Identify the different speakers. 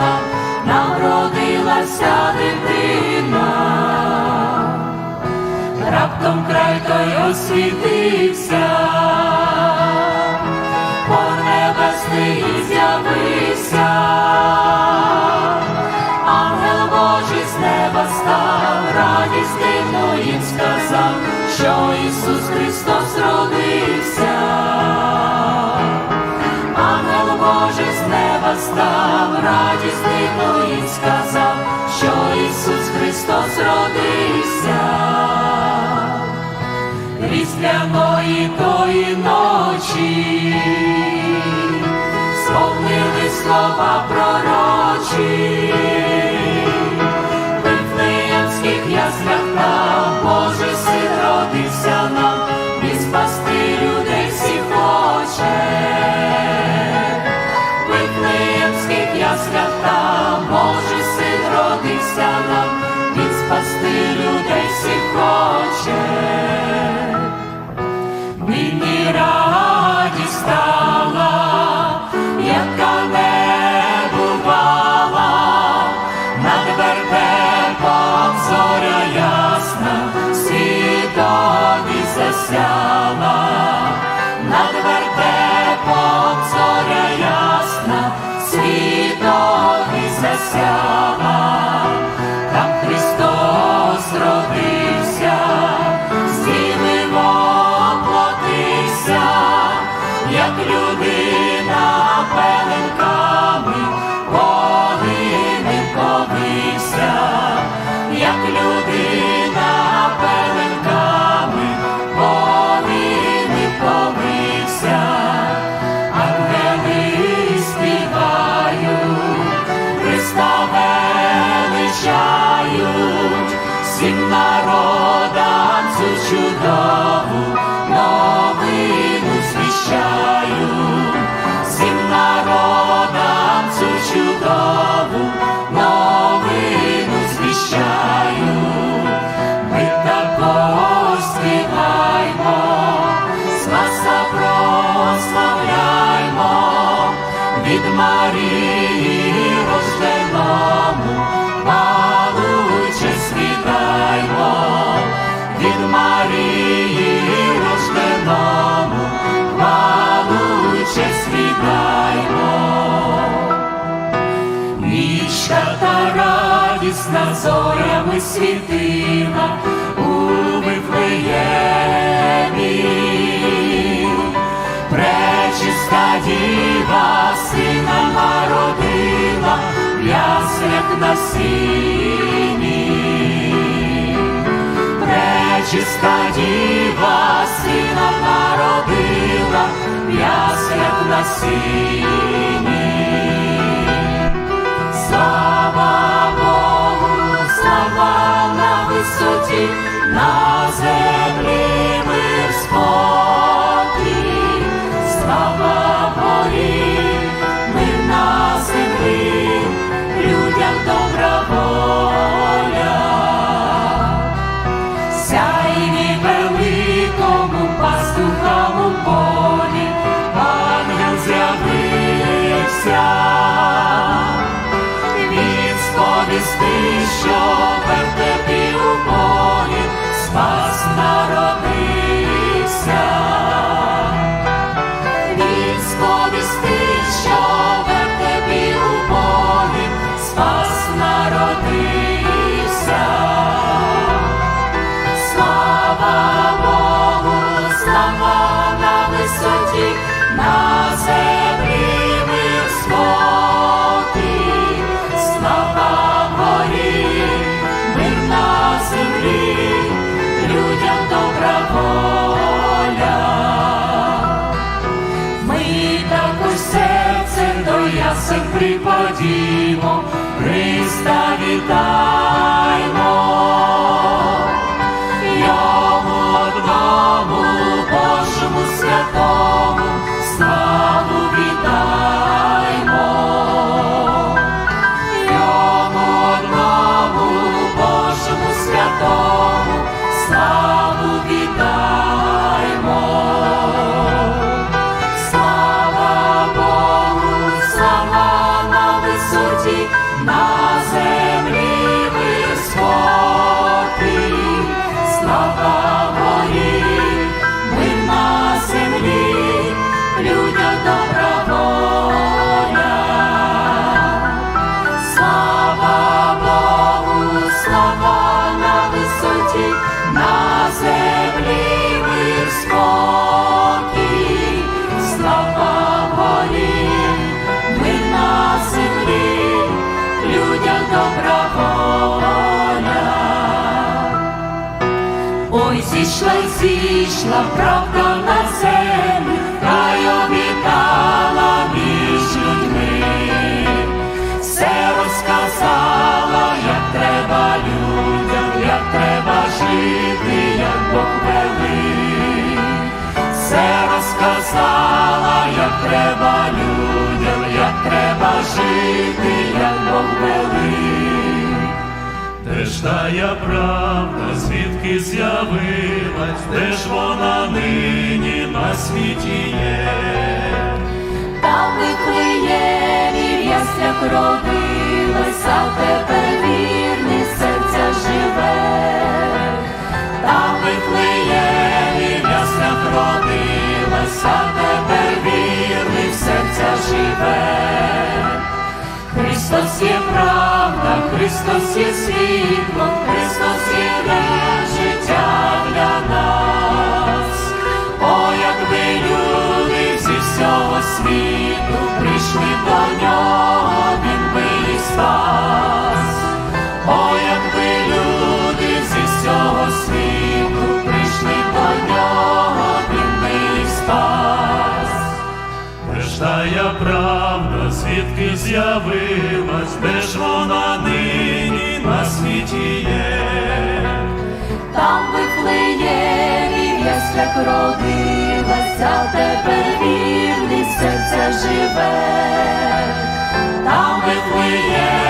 Speaker 1: родився народилася дитина, раптом край той освітився, по небесний з'явився. Неба став, радість сказав, що Ісус Христос родився. Різдвяної тої ночі сповнили слова пророчі, спасти людей всіх хоче. Нині радість стала, яка не бувала, над вертепом зоря ясна, світові засяла, над вертепом зоря ясна, світові засяла, величають, всім народам цю чудову новину звіщають, всім народам цю чудову новину звіщають. Ми також співаймо, Спаса прославляймо, від Марії зорями світила у Вифлеємі. Пречиста діва сина народила в яслях на сіні. Пречиста діва сина народила в яслях на сіні. Висоті, на землі мир спокій, слава горі, мир на землі, людям добра воля. Сяйві великому пастухам у полі, ангел з'явився. Що в Слава Богу, слава на висоті, на землі припадімо, Христа вітаймо. Зійшла правда
Speaker 2: тая правда, звідки з'явилась, де ж вона нині на світі є?
Speaker 1: Там Вифлеємі в яслях а тепер вірний Христос є світло, Христос є життя для нас. О, якби люди зі всього світу прийшли
Speaker 2: Де я правда, звідки з'явилась, де ж вона нині на світі є?
Speaker 1: Там Вифлеємі в яслях родилася, тепер вірний серця живе. Там Вифлеємі